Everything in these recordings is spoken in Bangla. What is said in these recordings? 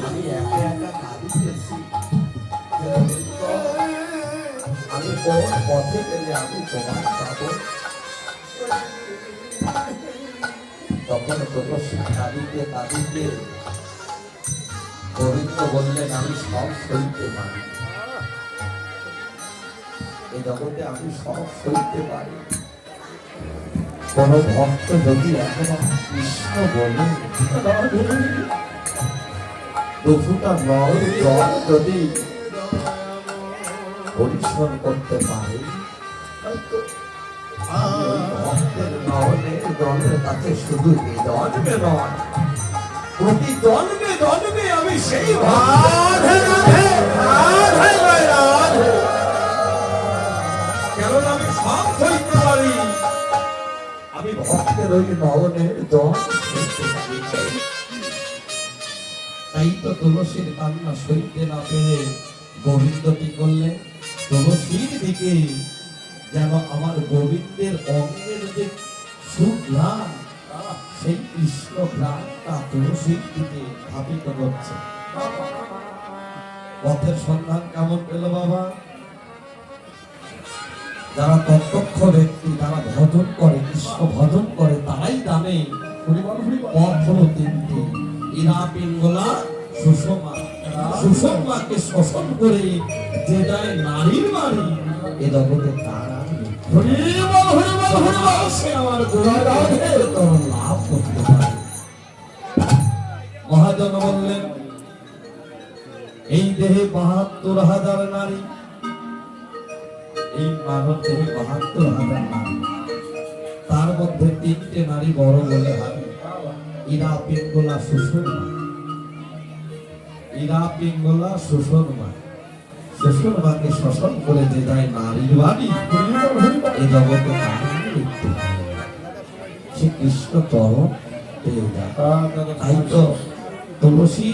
আমি একা একা আমি কোন পথে গেলে আমি তোমার পাবো তখন তপস্যা কাঁদিতে কাঁদিতে গোবিন্দ বললেন আমি সব সইতে পারি এই জগতে আমি সব সইতে পারি কোন ভক্ত যদি এখনও কৃষ্ণ বলে দুফুটা নল জল যদি পরিশ্রম করতে পারে জলের কাছে শুধু জন্মে নয়, প্রতি জন্মে আমি পারি ভক্তের ওই নয়নের পারি। তাই তো তুলসীর কান্না সইতে না পেরে গোবিন্দ কি করলেন তুলসীর দিকে যেন আমার গোবিন্দের অঙ্গের যে সুঘ্রাণ সেই কৃষ্ণ ঘ্রাণটা তুলসীর দিকে ধাবিত করছে পথের সন্ধান কেমন পেল বাবা? যারা তত্ত্বক্ষ ব্যক্তি, যারা ভজন করে, কৃষ্ণ ভজন করে, তারাই জানে পথ হলো তিনটি। পিঙ্গলা সুষমা সুষমাকে শোষণ করে যে নারীর বাড়ি। এ জগতে মহাজন বললেন, এই দেহে বাহাত্তর হাজার নারী। এই মানব দেহে বাহাত্তর হাজার নারী। তার মধ্যে তিনটে নারী বড় বলে হাবি ইরা পিঙ্গলা ইরা পিঙ্গলা শোষণ করে যে নারীর বাড়ি এ জগতে কৃষ্ণ চরণ তুলসী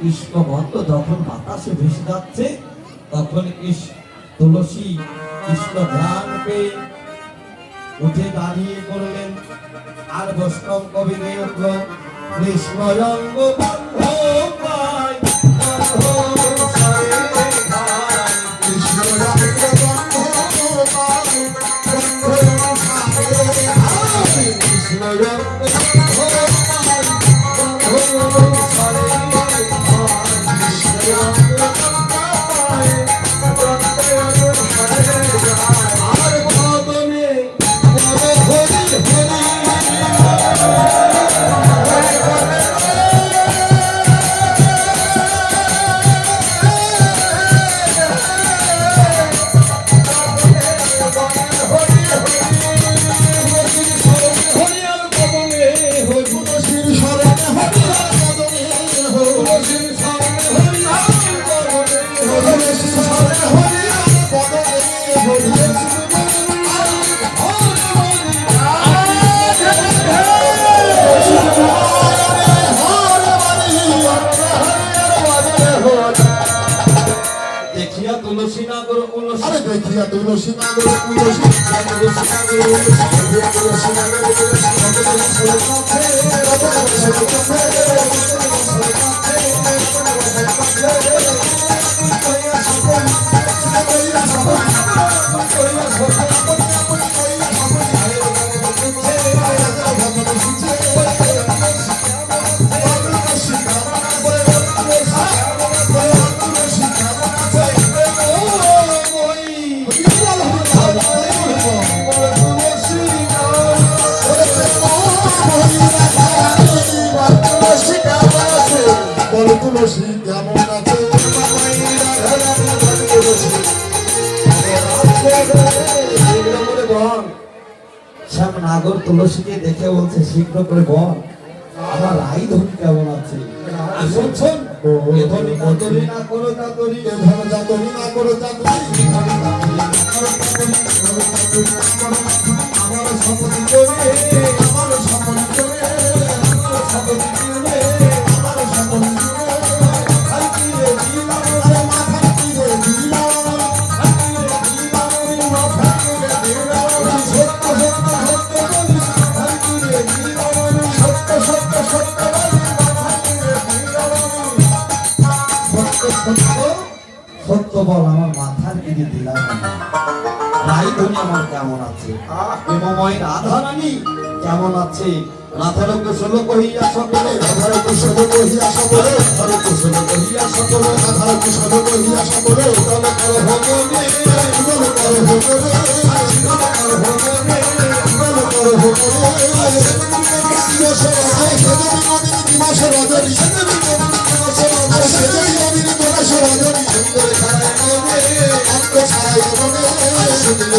কৃষ্ণ যখন বাতাসে ভেসে যাচ্ছে তখন কৃষ্ণ তুলসী কৃষ্ণ পেয়ে উঠে দাঁড়িয়ে করলেন আর বৈষ্ণব কবি উঠল কৃষ্ণ রঙ্গ দেখিয়া তুলসী নাগর তুলসী তুলসী নাগর তুলসী নাগর তুলসী তুলসী শ্যাম নাগর তুলসীকে দেখে বলছে শীঘ্র করে বল আমার রাই ধন কেমন আছে করো করো আমার শপথ করে আমার শপথ করে আমার শপথ করে বল, আমার মাথার দিকে দিলাম। না। রাইধনী আমার কেমন আছে? প্রেমময় কেমন আছে? রাধার কুশল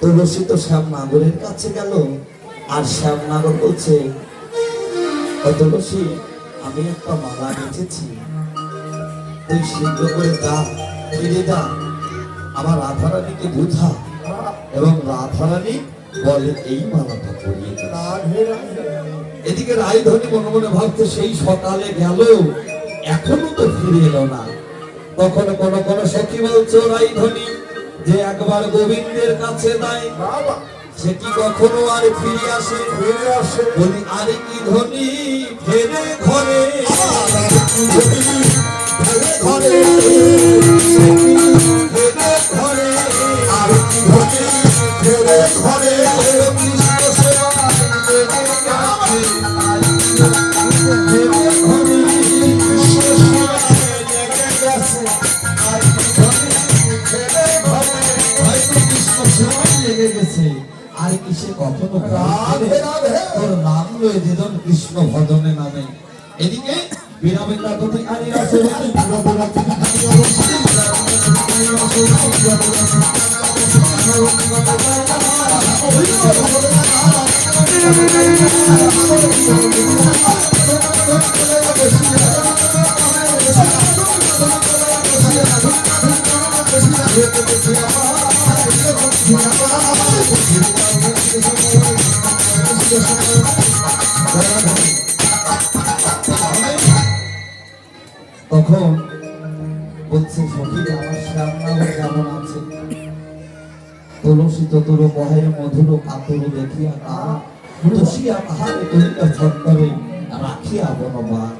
তুলসী তো শ্যামনাগরের কাছে গেল আর শ্যামনাগর বলছে "ও তুলসী আমি একটা মালা বেঁচেছি তুই শীঘ্র করে যা ফিরে যা আমার রাধারানীকে বুঝা। এবং রাধারানী বলে, এই মালাটা পরিয়ে এদিকে রায়ধনী মনে মনে ভাবছে, সেই সকালে গেল এখনও তো ফিরে এলো না। তখন কোন কোন সখী বলছো রায়ধনী যে একবার গোবিন্দের কাছে দেয় সে কি কখনো আর ফিরে আসে? ফিরে আসে। বলি আরে কি ধনী? ফেরে ঘরে। ফেরে ঘরে। ঘরে। আর কি ধনী? ফেরে ঘরে কৃষ্ণ সেবা সে কখনো তোর নাম লয়ে যেজন কৃষ্ণ ভজনে নামে। এদিকে বিনামিন্দা তুই আনি আছে তখন বলছে, সখী, আমার শ্যামনগর কেমন আছে? তুলসী তোর বহে মধুর কাতর দেখিয়া তাহা তুষিয়া তাহারে করিল ছত্তরে রাখিয়া বনবান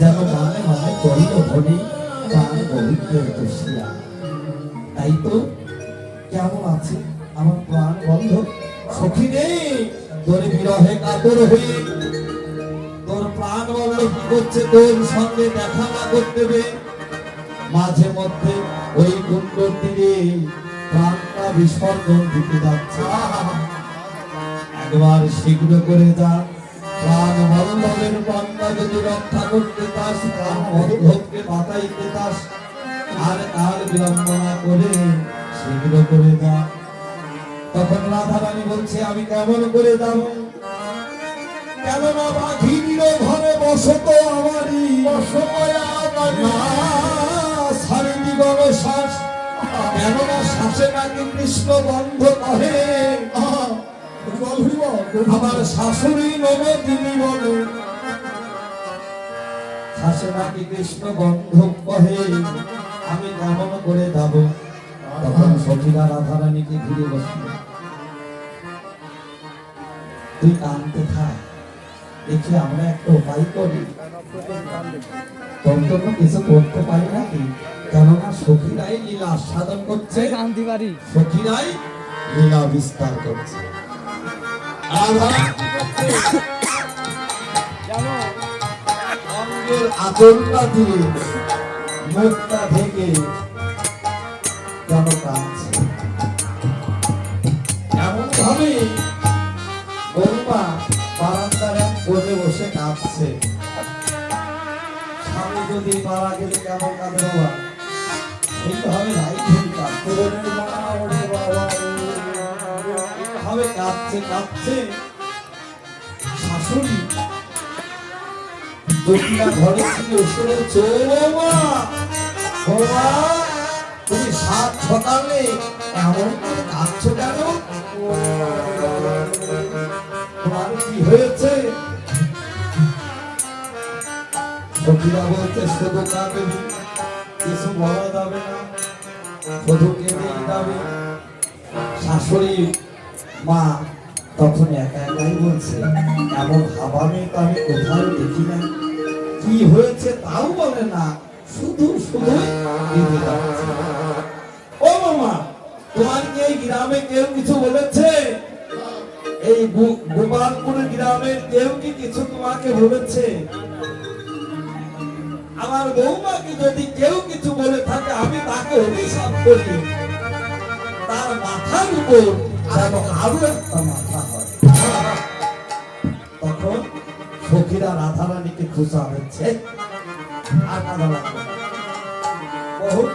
যেন মানে মানে করিল ধনী প্রাণ গোবিন্দের তুষিয়া তাই তো, কেমন আছে? আমার প্রাণ বন্ধ। সখী নেই তোর বিরহে কাতর হয়ে প্রাণ বন্ধ করছে তোর সঙ্গে দেখা না করতে মাঝে মধ্যে ওই কুণ্ড তীরে প্রাণটা বিসর্জন দিতে যাচ্ছে। একবার শীঘ্র করে যা। প্রাণ বল্লভের প্রাণটা যদি রক্ষা করতে চাস প্রাণ বল্লভকে বাঁচাইতে চাস, আর কাল বিড়ম্বনা করে শীঘ্র করে যা। তখন রাধারানী বলছে, আমি কেমন করে যাব? কেননা বসত আমারই না, সারিনি শ্বাস কেননা শ্বাসে নাকি কৃষ্ণ বন্ধ কহে আমার শাশুড়ি নবদিনী বলে। শ্বাসে নাকি কৃষ্ণ বন্ধ কহে আমি কেমন করে যাব। তখন সখীরা রাধারানীকে ঘিরে বসল। তুই কানতে থাক। দেখি আমরা একটা উপায় করি। তোর জন্য কিছু করতে পারি নাকি? কেননা সখীরাই লীলা আস্বাদন করছে সখীরাই লীলা বিস্তার করছে। আচরটা দিয়ে মুখটা ঢেকে যেন কাঁদছে এমন ভাবে কোর্টে বসে কাঁদছে। স্বামী যদি পাড়া গেলে কেমন কাঁদে বাবা? সেই তো হবে হবে কাঁদছে কাঁদছে। শাশুড়ি দক্ষিণা ঘরে থেকে উঠে চৌমা তুমি সাত সকালে এমন করে কাঁদছো কেন? সখীরা বলতে শুধু কাঁদবি কিছু বলা যাবে না শুধু কেঁদেই যাবে শাশুড়ি মা তখন একা একাই বলছে এমন ভাবামি তো আমি কোথাও দেখি না কি হয়েছে তাও বলে না শুধু শুধু কেঁদে। ও মামা তোমার কি এই গ্রামে কেউ কিছু বলেছে এই গোপালপুর গ্রামের কেউ কি কিছু তোমাকে বলেছে আমার বৌমাকে যদি কেউ কিছু বলে থাকে, আমি তাকে অভিশাপ করি। তার মাথার উপর আরও একটা মাথা হয়। তখন সখীরা খুশা হচ্ছে বহুত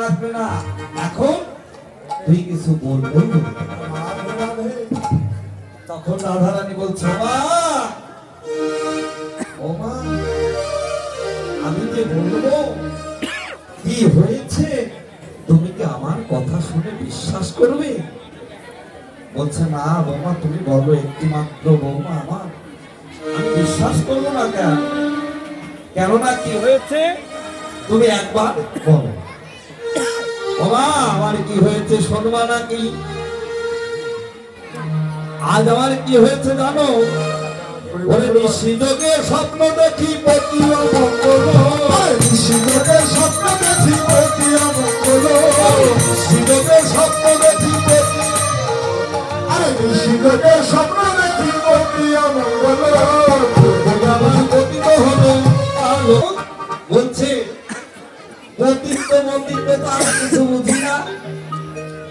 লাগবে না। এখন তুই কিছু। তখন রাধারানী বলছে, মা যে বলব, কি হয়েছে? তুমি কি আমার কথা শুনে বিশ্বাস করবে? বলছে, না বৌমা, তুমি বলো একটি মাত্র বৌমা আমার। আমি বিশ্বাস করব না কেন? কেননা কি হয়েছে? তুমি একবার বলো। বাবা আমার কি হয়েছে শোনবা নাকি? আজ আমার কি হয়েছে জানো? ওরে নিশিযোগে স্বপ্ন দেখি পতি শিবকে স্বপ্ন দেখি পতি অমঙ্গল স্বপ্ন দেখি আরে শিবকে স্বপ্ন দেখি আমার পতিত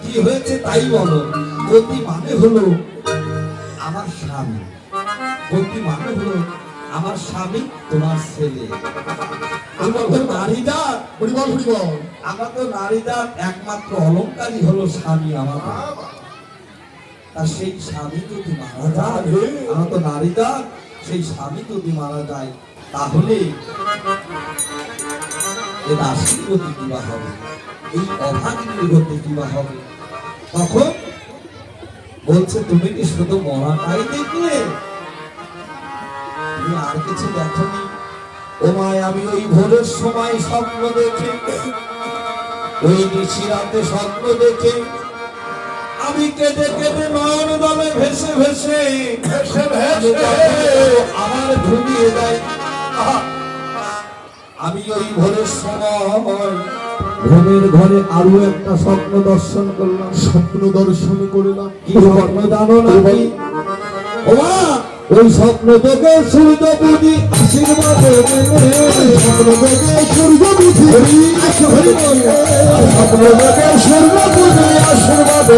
কি হয়েছে তাই বলো। পতি মানে হলো আমার স্বামী। মানে হলো আমার স্বামী তোমার ছেলে। নারীদার হরিবল হরিবল আমরা তো নারীদার একমাত্র অলঙ্কারই হলো স্বামী আমার আর সেই স্বামী যদি মারা যায় আমরা তো নারীদার সেই স্বামী যদি মারা যায় তাহলে কিবা হবে এই অভাগীর গতি কিবা হবে। তখন বলছে তুমি কি শুধু মরাটাই দেখলে? তুমি আর কিছু দেখনি। ও মায় আমি ওই ভোরের সময় স্বপ্ন দেখে। ওই নিশি রাতে স্বপ্ন দেখে। আমি নয়ন দলে ভেসে ভেসে। ভেসে ভেসে। আমার ঘুমিয়ে দেয় আমি ওই ভোরের সময় ঘুমের ঘরে আরও একটা স্বপ্ন দর্শন করলাম। স্বপ্ন দর্শন করলাম। কি স্বপ্ন? জানো নাকি? ওমা! ওই স্বপ্ন দেখে সূর্য বুঝি আশীর্বাদ স্বপ্ন দেখে সূর্য বুঝি স্বপ্ন দেখে সূর্য বুঝি আশীর্বাদ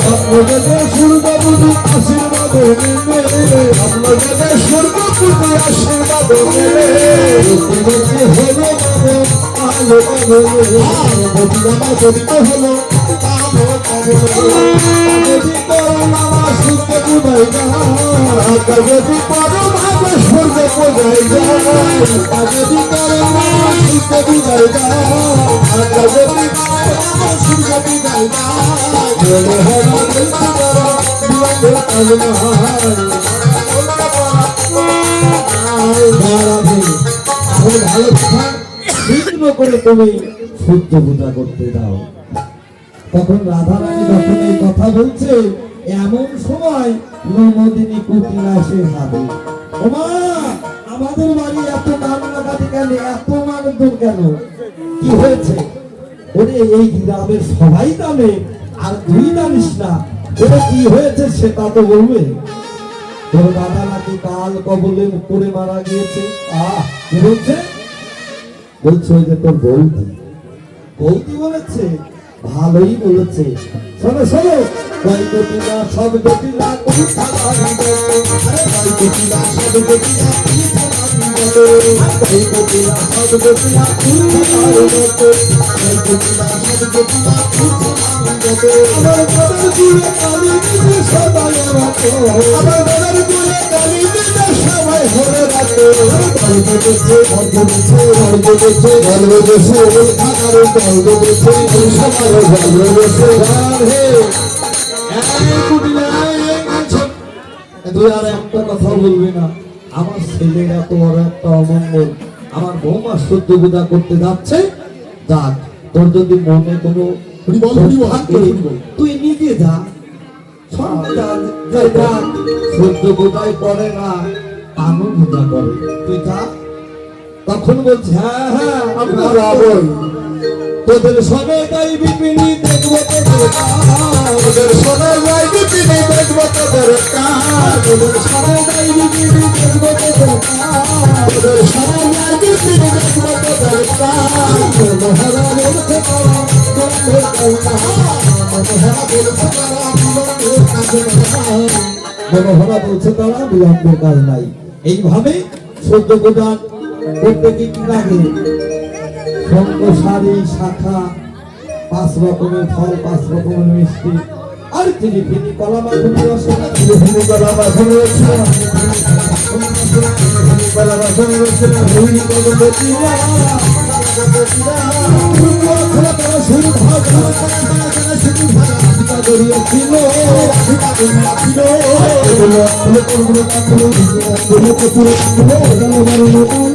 স্বপ্ন দেখে সূর্য বুঝি আশীর্বাদ স্বপ্ন দেখে সূর্য বুঝি আশীর্বাদ হলো আলো হলো যদি যদি পরমাবে স্বর্গ বোঝাই যায় যদি করোনা সুখে বুঝাই যায় যদি সূর্য বুঝাই যায় পারো বিরাটে ভালো করে তুমি সূর্য পূজা করতে দাও। তখন রাধারানী যখন এই কথা বলছে, এমন সময় নমদিনী কুটির আসে ভাবে ওমা, আমাদের বাড়ি এত কান্নাকাটি কেন? এত মানুষ কেন? কি হয়েছে? ওরে এই গ্রামের সবাই জানে, আর তুই জানিস না। ওরে কি হয়েছে সেটা তো বলবে। তোর দাদা নাকি কাল কবলে পড়ে মারা গিয়েছে। আহ, কি বলছে? বলছে ওই যে তোর বৌদি। বৌদি বলেছে, ভালোই বলেছে। শোনো শোনো। কয় কটিলা সব কটিলা কোথা লাগিল আরে সব কটিলা কোথা লাগিল সব কটিলা কোথা লাগিল সব কটিলা আমার মনের জুড়ে কালি দিতে সবাই রাখো আমার মনের জুড়ে কালি দিতে সবাই ধরে রাখো গল্প দেখছে গল্প দেখছে থাকার গল্প দেখছে সবাই গল্প দেখছে তুই আর একটা কথা বলবি না। আমার ছেলে এত বড় একটা অমঙ্গল। আমার বৌমা সহ্য পূজা করতে যাচ্ছে। যাক তোর যদি মনে কোনো। তুই নিজে যা। সঙ্গে যা, যা, যা। পূজায় করে না পূজা করে। তুই যা। তখন বলছে হ্যাঁ হ্যাঁ আমি। তোদের সবে তাই বিপিনি দেখব তোদের। তোদের সোনার গাই বিপিনি দেখব তোদের তোদের সবে তাই বিপিনি দেখব তোদের তোদের সোনার গাই বিপিনি দেখব তোদের বলছে তারা বিলম্বের কাজে নাই। এইভাবে সদ্য প্রদান করতে কি লাগে? সঙ্গ শাড়ি শাখা পাঁচ রকমের ফল পাঁচ রকমের মিষ্টি। আর চিনি ফিনি কলা মাখনি রসনা চিনি ফিনি কলা মাখনি রসনা কলা মাখনি রসনা রুই কদম চিরা খোলা তারা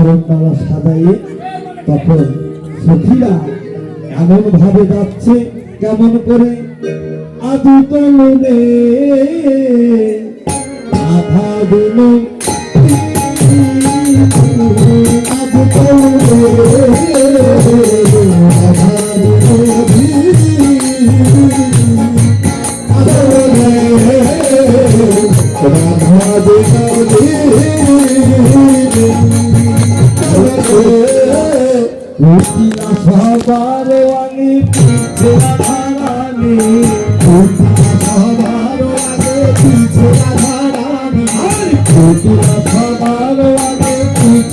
খোলা তারা সাজাইয়ে তখন সখীরা এমন ভাবে যাচ্ছে কেমন করে? আদু তলনে আধা দিন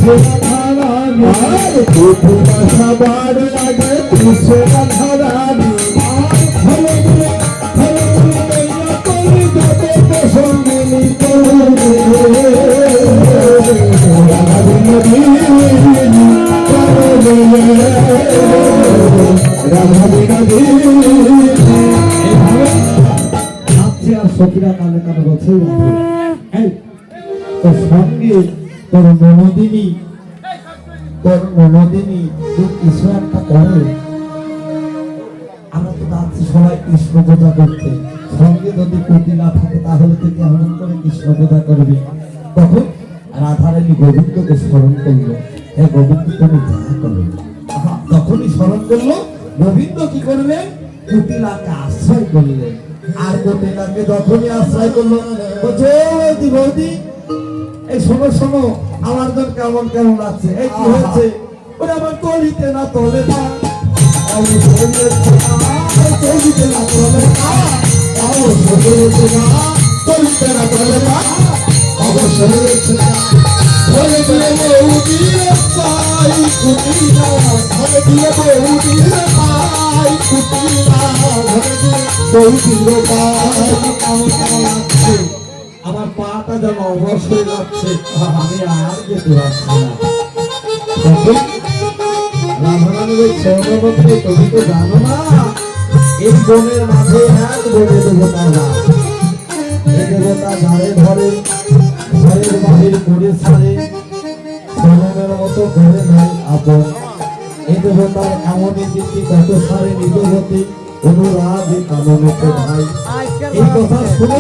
আধারানি সবার আগে পিছে আধারানি কুটিলাকে আশ্রয় করলেন। আর কুটিলাকে যখনই আশ্রয় করল বলছে "ও বৌদি বৌদি, এই শোনো শোনো, আমার জন কেমন কেমন লাগছে। এই কি হয়েছে? ওরে আমার তলিতে না তলে না আমি না না আমার পাটা যেন অবশ হয়ে যাচ্ছে। আমি আর যেতে পারছি না। তখন রাধারানী বলছে "অনবদ্রে, তুমি তো জানো না? এই বনের মাঝে এক বনে দেবতা দেবতা ধারে ধরে ঘরের বাহির করে ছাড়ে জনমের মতো করে নাই আপন। এই দেবতার এমনই দিকটি কত সারে নিজ হতে অনুরাগ কাননেতে ভাই। এই কথা শুনে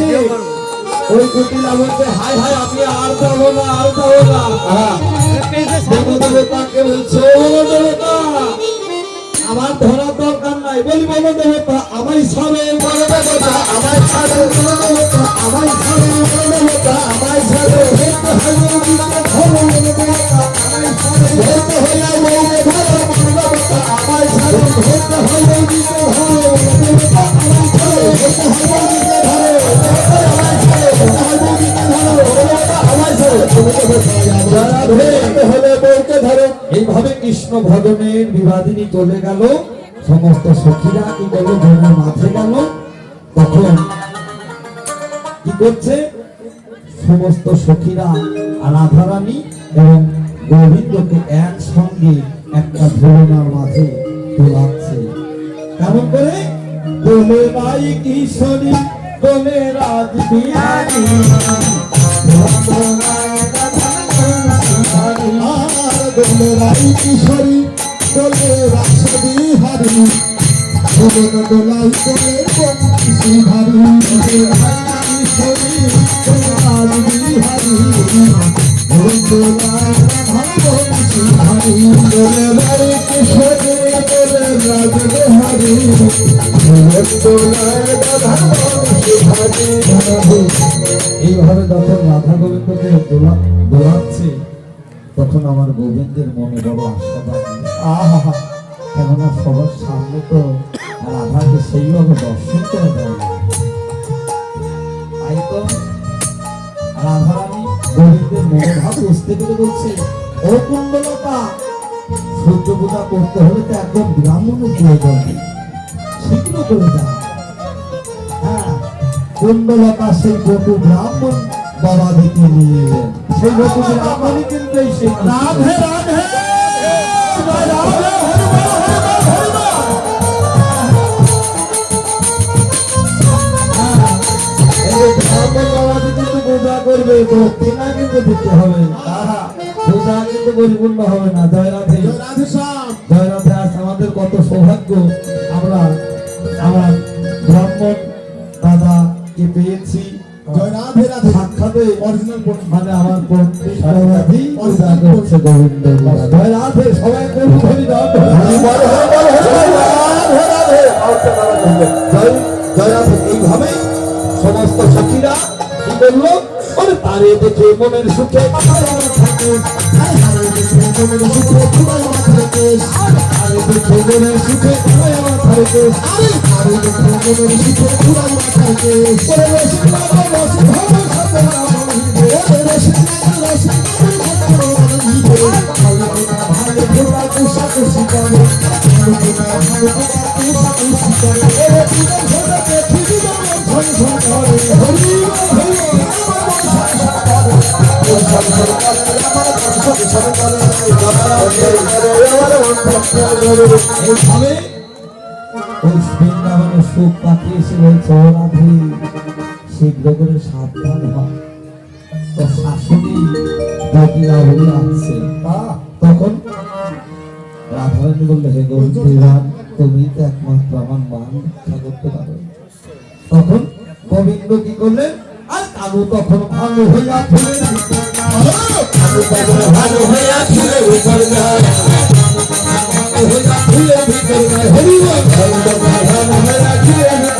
ওই কুটিলা বলছে হাই হাই আমি আর যাব না আর যাব না। দেব দেবতাকে বলছে ও দেবতা আমার ধরার দরকার নাই বলি বলো দেবতা আমায় ছাড়ে বলো দেবতা আমায় ছাড়ে বলো এইভাবে কৃষ্ণ ভজনের বিবাদিনী চলে গেল। সমস্ত সখীরা কি করল জনের মাঝে গেল? তখন কি করছে? সমস্ত সখীরা রাধারানী এবং গোবিন্দকে একসঙ্গে একটা ধরনার মাঝে তোলাচ্ছে। কেমন করে? দোলে বাই কিশোরী দোলে রাজ বিহারী দোলে রাই কিশোরী দোলে রাস বিহারী ভুবন দোলাই দোলে রাই কিশোরী দোলে রাজ বিহারী ভুবন দোলাই ভারী দোলে রাই কিশোরী দোলে রাজ বিহারী ভুবন দোলাই এইভাবে যখন রাধা গোবিন্দকে দোলা দোলাচ্ছে তখন আমার গোবিন্দের মনে বড় আশা আহা, কেননা সবার সামনে তো রাধাকে সেইভাবে দর্শন করে দেয় না। তাই রাধারানী গোবিন্দের মনোভাব বুঝতে পেরে বলছে, ও কুণ্ডলতা সূর্য পূজা করতে হলে তো একদম ব্রাহ্মণের প্রয়োজন শীঘ্র করে দাও। হ্যাঁ কুণ্ডলতা সেই বটু ব্রাহ্মণ বাবা দিকে নিয়ে এলেন সেই বটু ব্রাহ্মণই কিন্তু সেই রাধে রাধে। পূজা করবে কিন্তু দিতে হবে। পূজা কিন্তু পরিপূর্ণ হবে না। জয় রাধে। রাধে জয় রাধে আজ আমাদের কত সৌভাগ্য। আমরা আমার ব্রাহ্মণ দাদাকে পেয়েছি জয় রাধে রাধে সাক্ষাতে অরিজিনাল মানে আমার করছে গোবিন্দ। জয় রাধে সবাই। জয় জয় রাধে এইভাবে সমস্ত সখীরা কি তারে দেখে মনের সুখে মনের সুখে মনের সুখে থাকে আরে তারে দেখে মনের সুখে তারে বলছে ও রাধে শীঘ্র করে সাবধান হয়। তো শাশুড়ি জটিলা বলে আসছে। তখন রাধারানী বললে হে গোবিন্দ তুমি তো একমাত্র আমার মান রক্ষা করতে পারো। তখন গোবিন্দ কি করলেন আর কালু তখন ভালো হইয়া ফেলে কালু তখন ভালো হইয়া ফেলে উপর যায়। হইয়া ভিতর যায়। হরি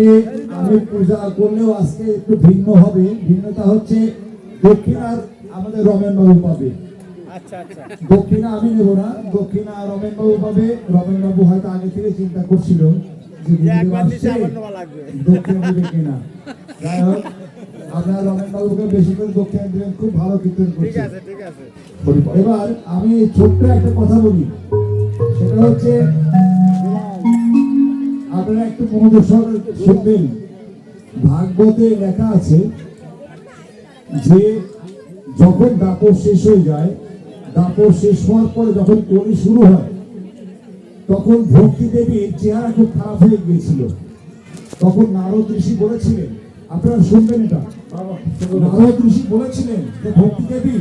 আমি আমি পূজা করলেও আজকে একটু ভিন্ন হবে। ভিন্নতা হচ্ছে দক্ষিণার আমাদের রমেন বাবু পাবে দক্ষিণা আমি নেব না দক্ষিণা রমেন বাবু পাবে। রমেন বাবু হয়তো আগে থেকে চিন্তা করছিল যে গুরুদেব আসছে, দক্ষিণা দেবে কিনা। যাই হোক আপনার রমেন বাবুকে বেশি করে দক্ষিণ দিবেন খুব ভালো কীর্তন করছে। এবার আমি ছোট্ট একটা কথা বলি। সেটা হচ্ছে আপনারা একটু মনোযোগ সহকারে শুনবেন। ভাগবতে লেখা আছে যে যখন দাপর শেষ হয়ে যায়, দাপর শেষ হওয়ার পরে যখন কলি শুরু হয়, তখন ভক্তি দেবীর চেহারা খুব খারাপ হয়ে গিয়েছিল। তখন নারদ ঋষি বলেছিলেন, আপনারা শুনবেন এটা। নারদ ঋষি বলেছিলেন যে, ভক্তি দেবী,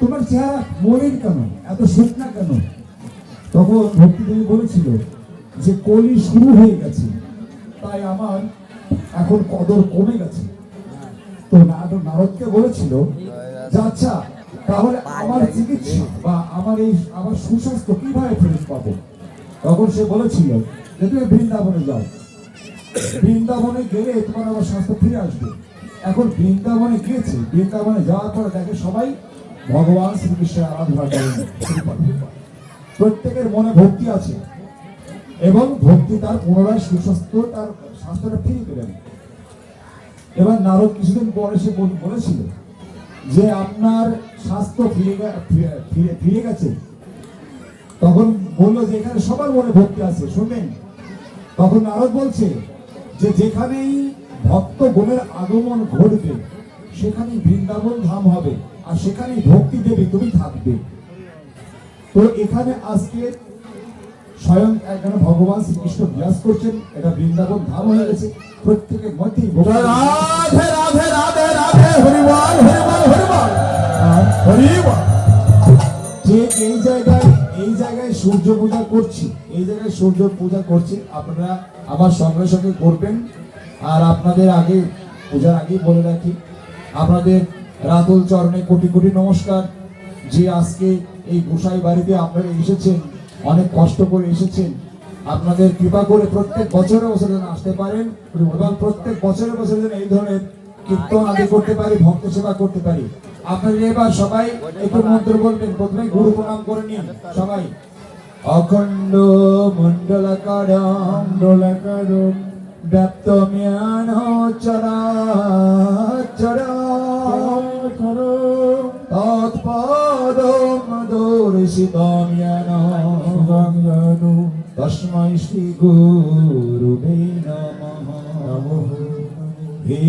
তোমার চেহারা মলিন কেন? এত শুকনা কেন? তখন ভক্তি দেবী বলেছিল যে কলি শুরু হয়ে গেছে, তাই আমার এখন কদর কমে গেছে। তো নারদ, নারদকে বলেছিল আচ্ছা তাহলে আমার চিকিৎসা বা আমার এই, আমার সুস্বাস্থ্য কীভাবে ফেরত পাবো? তখন সে বলেছিল যে, তুমি বৃন্দাবনে যাও। বৃন্দাবনে গেলে তোমার আমার স্বাস্থ্য ফিরে আসবে। এখন বৃন্দাবনে গিয়েছে, বৃন্দাবনে যাওয়ার পরে দেখে সবাই ভগবান শ্রীকৃষ্ণের আরাধনা করেন প্রত্যেকের মনে ভক্তি আছে। এবং ভক্তি তার পুনরায় সুস্বাস্থ্য, তার স্বাস্থ্যটা ফিরে পেলেন এবার নারদ কিছুদিন পরে সে বল- বলেছিল যে আপনার স্বাস্থ্য ফিরে ফিরে- গেছে। তখন বলল যে এখানে সবার মনে ভক্তি আছে শুনবেন তখন নারদ বলছে যে যেখানেই ভক্ত গণের আগমন ঘটবে, সেখানেই বৃন্দাবন ধাম হবে, আর সেখানেই ভক্তি দেবে তুমি থাকবে। তো এখানে আজকে স্বয়ং এখানে ভগবান শ্রীকৃষ্ণ বিরাজ করছেন। এটা বৃন্দাবন ধাম হয়ে গেছে। প্রত্যেকের মধ্যেই ভগবান- রাধে রাধে রাধে রাধে হরিবল হরিবল হরিবল। হরিবল। যে এই জায়গায় এই জায়গায় সূর্য পূজা করছি এই জায়গায় সূর্য পূজা করছি আপনারা আমার সঙ্গে সঙ্গে করবেন। আর আপনাদের আগে পূজার আগে বলে রাখি আপনাদের রাতুল চরণে কোটি কোটি নমস্কার। যে আজকে এই গোসাই বাড়িতে আপনারা এসেছেন অনেক কষ্ট করে এসেছেন। আপনাদের কৃপা করে প্রত্যেক বছরে বছরে যেন আসতে পারেন এবং প্রত্যেক বছরে বছরে যেন এই ধরনের কীর্তন আদি করতে পারি ভক্ত সেবা করতে পারি। আপনাদের এবার সবাই একটু মন্ত্র বলবেন প্রথমে গুরু প্রণাম করে নিন সবাই। অখণ্ড মণ্ডলাকারম ডোলাকারম ব্যাপ্তম্যান চরাচর তৎপদম দর্শিতম্যান তস্मै শ্রী গুরুবে নমঃ। হে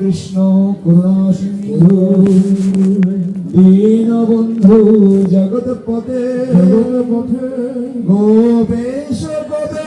কৃষ্ণ করুণা সিন্ধু দীনবন্ধু জগৎপতে গোপেশ গোপে